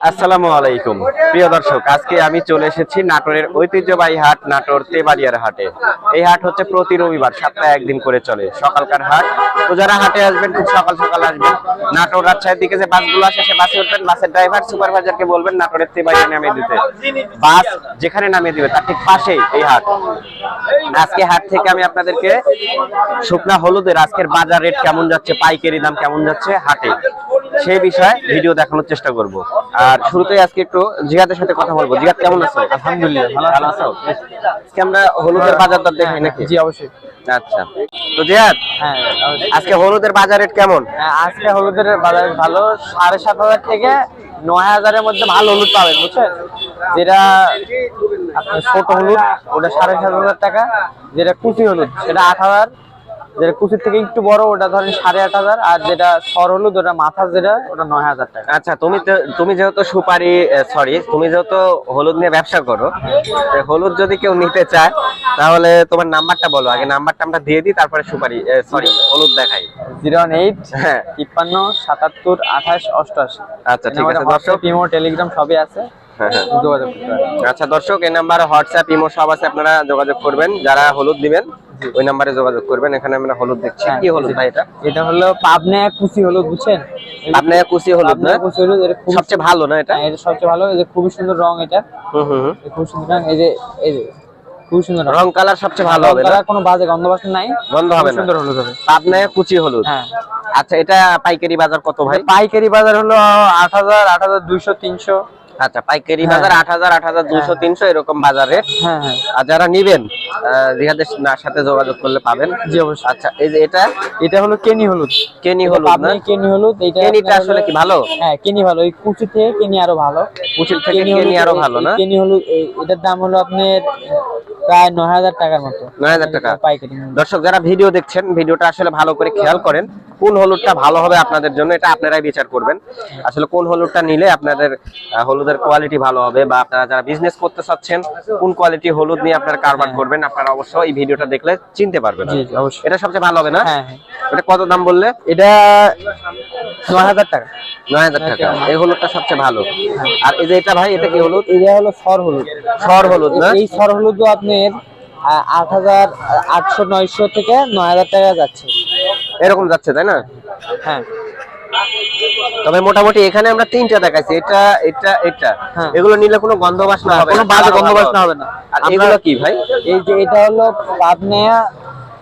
আসসালামু আলাইকুম। প্রিয় দর্শক, আজকে আমি চলে এসেছি নাটোরের ঐতিহ্যবাহী হাট, নাটোর তেবাড়িয়ার হাটে। এই হাট হচ্ছে প্রতি রবিবার সপ্তাহে একদিন করে চলে। সকালকার হাট, তো যারা হাটে আসবেন, খুব সকাল সকাল আসবেন। নাটোর রাজশাহীর দিকে যে বাসগুলো আসে, সে বাসে উঠবেন, বাসের ড্রাইভার, সুপারভাইজারকে বলবেন, নাটোরের তেবাড়িয়া নামিয়ে দিতে। বাস যেখানে নামিয়ে দিবে, তার ঠিক পাশেই এই হাট। আজকে হাট থেকে আমি আপনাদেরকে শুকনা হলুদের আজকের বাজার রেট কেমন যাচ্ছে, পাইকারি দাম কেমন যাচ্ছে, হাটে। সেই বিষয়ে ভিডিও দেখানোর চেষ্টা করব। আর শুরুতে আজকে একটু জিহাদের সাথে কথা বলব। জিহাদ কেমন আছো? আলহামদুলিল্লাহ ভালো ভালো আছো? আজকে আমরা হলুদের বাজার দর দেখাই নাকি? জি অবশ্যই। আচ্ছা। তো জিহাদ হ্যাঁ আজকে হলুদের বাজার রেট কেমন? হ্যাঁ, আজকে হলুদের বাজার ভালো। সাড়ে সাত হাজার থেকে নয় হাজারের মধ্যে ভালো হলুদ পাবেন বুঝছেন? যেটা আপনার ছোট হলুদ ওটা সাড়ে সাত হাজার টাকা। যেটা কুচি হলুদ সেটা আট হাজার। যেটা কুচির থেকে একটু বড় ওটা ধরেন সাড়ে আট হাজার আর যেটা সর হলুদ ওটা মাথা যেটা ওটা নয় হাজার টাকা। আচ্ছা তুমি তুমি যেহেতু সুপারি সরি তুমি যেহেতু হলুদ নিয়ে ব্যবসা করো হলুদ যদি কেউ নিতে চায় তাহলে তোমার নাম্বারটা বলো। আগে নাম্বারটা আমরা দিয়ে দিই তারপরে সুপারি সরি হলুদ দেখাই। জিরো ওয়ান এইট হ্যাঁ। তিপ্পান্ন সাতাত্তর আঠাশ অষ্টআশি আচ্ছা ঠিক আছে দর্শক। ইমো টেলিগ্রাম সবই আছে। হ্যাঁ হ্যাঁ। আচ্ছা দর্শক এই নাম্বার হোয়াটসঅ্যাপ ইমো সব আছে আপনারা যোগাযোগ করবেন যারা হলুদ দিবেন ওই নাম্বারে যোগাযোগ করবেন এখানে আমরা হলুদ দেখছি। কি হলুদ ভাই এটা? এটা হলো পাবনা কুচি হলুদ বুঝছেন? আপনি কুচি হলুদ না? পাবনা কুচি হলুদ এটা সবচেয়ে ভালো না এটা? হ্যাঁ, এটা সবচেয়ে ভালো এই যে খুবই সুন্দর রং এটা। হুম হুম খুব সুন্দর রং এই যে এই যে খুব সুন্দর রং। কালার সবচেয়ে ভালো হবে কালার কোনো বাজে গন্ধ বাসনা নাই গন্ধ হবে না। সুন্দর হলুদ হবে। আপনি কুচি হলুদ। হ্যাঁ। আচ্ছা এটা পাইকারি বাজার কত ভাই? পাইকারি বাজার হলো আট হাজার আট হাজার দুইশো তিনশো। আচ্ছা পাইকারি হ্যাঁ। বাজার আট হাজার আট হাজার দুশো তিনশো এরকম বাজারে হ্যাঁ হ্যাঁ। আর যারা নিবেন জিহাদের সাথে যোগাযোগ করলে পাবেন। জি অবশ্যই। আচ্ছা এই যে এটা? এটা হলো কেনি হলুদ। কেনি হলুদ না? পাবনাই কেনি হলুদ এটা কেনিটা আসলে কি ভালো? হ্যাঁ কেনি ভালো। এই কুচি থেকে কেনি আরও ভালো। কুচি থেকে কেনি আরও ভালো না? কেনি হলুদ এটার দাম হলো আপনার প্রায় নয় হাজার টাকার মতো। নয় হাজার টাকা। দর্শক যারা ভিডিও দেখছেন ভিডিওটা আসলে ভালো করে খেয়াল করেন। কোন হলুদটা ভালো হবে আপনাদের জন্য এটা আপনারাই বিচার করবেন। আসলে কোন হলুদটা নিলে আপনাদের হলুদের কোয়ালিটি ভালো হবে বা আপনারা যারা বিজনেস করতে চাচ্ছেন কোন কোয়ালিটি হলুদ নিয়ে আপনারা কারবার করবেন আপনারা অবশ্যই এই ভিডিওটা দেখলে চিনতে পারবেন। এটা সবচেয়ে ভালো হবে না? হ্যাঁ হ্যাঁ। এটা কত দাম বললে? এটা নয় হাজার টাকা। নয় হাজার টাকা। এই হলুদটা সবচেয়ে ভালো। আর এই যে এটা ভাই এটা কি হলুদ? এটা হলো সর হলুদ। সর হলুদ না? এই সর হলুদ আপনার আট হাজার আটশো নয়শো থেকে নয় হাজার টাকা যাচ্ছে। এরকম যাচ্ছে তাই না? হ্যাঁ। তবে মোটামুটি এখানে আমরা তিনটা দেখাইছি। এটা এটা এটা। হ্যাঁ। এগুলো নিলে কোনো গন্ধ বাসনা হবে কোনো না, বাজে হবে না। আর এগুলো কি ভাই? এই যে এটা হলো পাবনা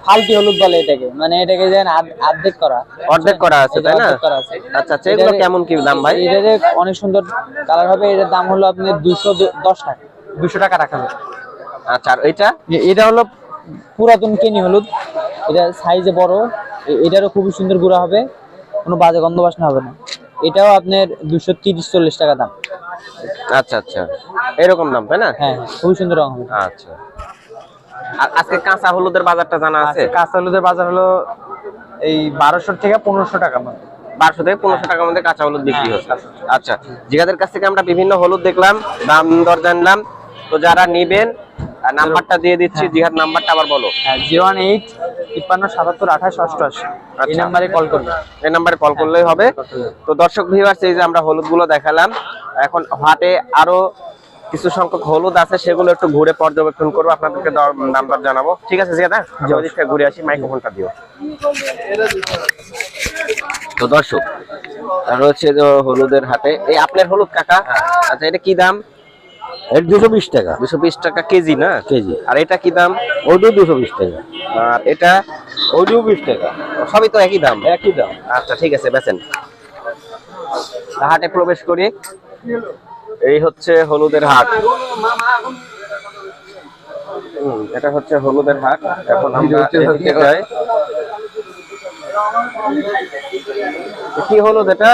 ফাল্টি হলুদ বলে এটাকে। মানে এটাকে যেন অর্ধেক করা। অর্ধেক করা আছে তাই না। আচ্ছা আচ্ছা এগুলো কেমন কি দাম ভাই? এটারে অনেক সুন্দর কালার হবে এটার দাম হলো আপনি দুশো দশ টাকা। দুশো টাকা রাখা যাবে। আচ্ছা আর এটা এটা হলো পুরাতন কেনি হলুদ। এটা সাইজে বড়। এটারও খুবই সুন্দর গুঁড়া হবে। কোনো বাজে গন্ধ বাসনা হবে না। এটাও আপনার দুশো তিরিশ চল্লিশ টাকা দাম। আচ্ছা আচ্ছা। এরকম দাম তাই না? হ্যাঁ খুবই সুন্দর রং হবে। আচ্ছা। আর আজকে কাঁচা হলুদের বাজারটা জানা আছে? কাঁচা হলুদের বাজার হলো এই বারোশো থেকে পনেরোশো টাকার মধ্যে। বারোশো থেকে পনেরোশো টাকার মধ্যে কাঁচা হলুদ বিক্রি হ্যাঁ, হচ্ছে। আচ্ছা জিগাদের কাছ থেকে আমরা বিভিন্ন হলুদ দেখলাম দাম দর জানলাম। তো যারা নিবেন নাম্বারটা দিয়ে দিচ্ছি হ্যাঁ। জিহাদ নাম্বারটা আবার বলো। হ্যাঁ জিরো ওয়ান এইট তিপ্পান্ন সাতাত্তর আঠাশ অষ্টআশি। এই আচ্ছা। নাম্বারে কল করবে। এই নাম্বারে কল করলেই হবে। তো দর্শক ভিউয়ার্স এই যে আমরা হলুদগুলো দেখালাম এখন হাটে আরও কিছু সংখ্যক হলুদ আছে সেগুলো একটু ঘুরে পর্যবেক্ষণ করব আপনাদেরকে নাম্বার জানাব। ঠিক আছে জিয়াদা? থেকে ঘুরে আসি মাইক্রোফোনটা দিও। তো দর্শক আর হচ্ছে যে হলুদের হাটে এই আপনার হলুদ কাকা আচ্ছা এটা কি দাম? এর দুশো বিশ টাকা। দুশো বিশ টাকা কেজি না? কেজি। আর এটা কি দাম? ওইটাও দুশো বিশ টাকা। আর এটা? ওইটাও বিশ টাকা। সবই তো একই দাম? একই দাম। আচ্ছা ঠিক আছে বেচেন। হাটে প্রবেশ করি। এই হচ্ছে হলুদের হাট। এটা হচ্ছে হলুদের হাট। এখন আমরা এদিকে যাই। কি হলুদ এটা?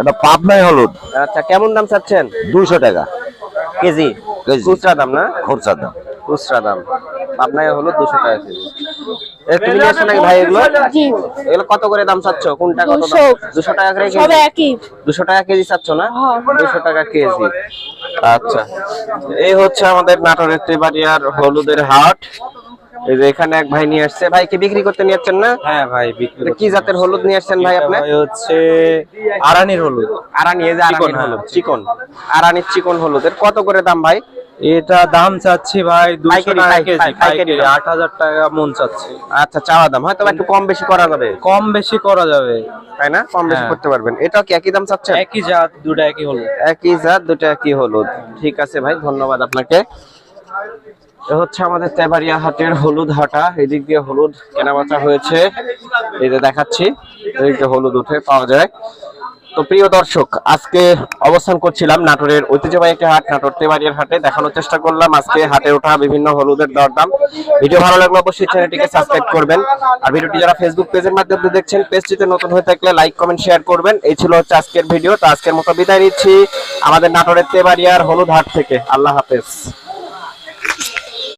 এটা পাবনাই হলুদ। আচ্ছা কেমন দাম চাচ্ছেন? দুইশো টাকা। কেজি। খুচরা দাম না? খরচার দাম। খুচরা দাম। পাবনায় হলুদ দুশো টাকা কেজি। তুমি নাকি ভাই এগুলো? এগুলো কত করে দাম চাচ্ছ? কোনটা কত দুশো। টাকা করে সব একই। দুশো টাকা কেজি চাচ্ছ না? হ্যাঁ। দুশো টাকা কেজি। আচ্ছা। এই হচ্ছে আমাদের নাটোরের তেবাড়িয়ার হলুদের হাট। এই যে এখানে এক ভাই নিয়ে আসছে। ভাই কি বিক্রি করতে নিয়ে আসছেন না? হ্যাঁ ভাই বিক্রি কি জাতের হলুদ নিয়ে আসছেন ভাই আপনি? হচ্ছে আরানির হলুদ। আরানি এই যে আরানির চিকন, হলুদ চিকন। আরানির চিকন হলুদ এর কত করে দাম ভাই? এটা দাম চাচ্ছি ভাই দুশো টাকা কেজি পাইকারি আট হাজার টাকা মন চাচ্ছি। আচ্ছা চাওয়া দাম হয়তো একটু কম বেশি করা যাবে। কম বেশি করা যাবে। তাই না? কম বেশি হ্যাঁ। করতে পারবেন। এটাও কি একই দাম চাচ্ছেন? একই জাত দুটো একই হলুদ। একই জাত দুটো একই হলুদ। ঠিক আছে ভাই ধন্যবাদ আপনাকে। হচ্ছে আমাদের তেবাড়িয়া হাটের হলুদ হাটা। এদিক দিয়ে হলুদ কেনাবেচা হয়েছে। এই যে দেখাচ্ছি এদিক দিয়ে হলুদ উঠে পাওয়া যায়। তো প্রিয় দর্শক, আজকে অবস্থান করছিলাম নাটোরের ঐতিহ্যবাহী একটি হাট, নাটোর তেবাড়িয়ার হাটে। দেখানোর চেষ্টা করলাম, আজকে হাটে ওঠা বিভিন্ন হলুদের দরদাম। ভিডিও ভালো লাগলে অবশ্যই চ্যানেলটিকে সাবস্ক্রাইব করবেন। আর ভিডিওটি যারা ফেসবুক পেজের মাধ্যমে দেখছেন, পেজটিতে নতুন হয়ে থাকলে লাইক, কমেন্ট, শেয়ার করবেন। এই ছিল হচ্ছে আজকের ভিডিও। তো আজকের মতো বিদায় নিচ্ছি আমাদের নাটোরের তেবাড়িয়ার হলুদ হাট থেকে। আল্লাহ হাফেজ।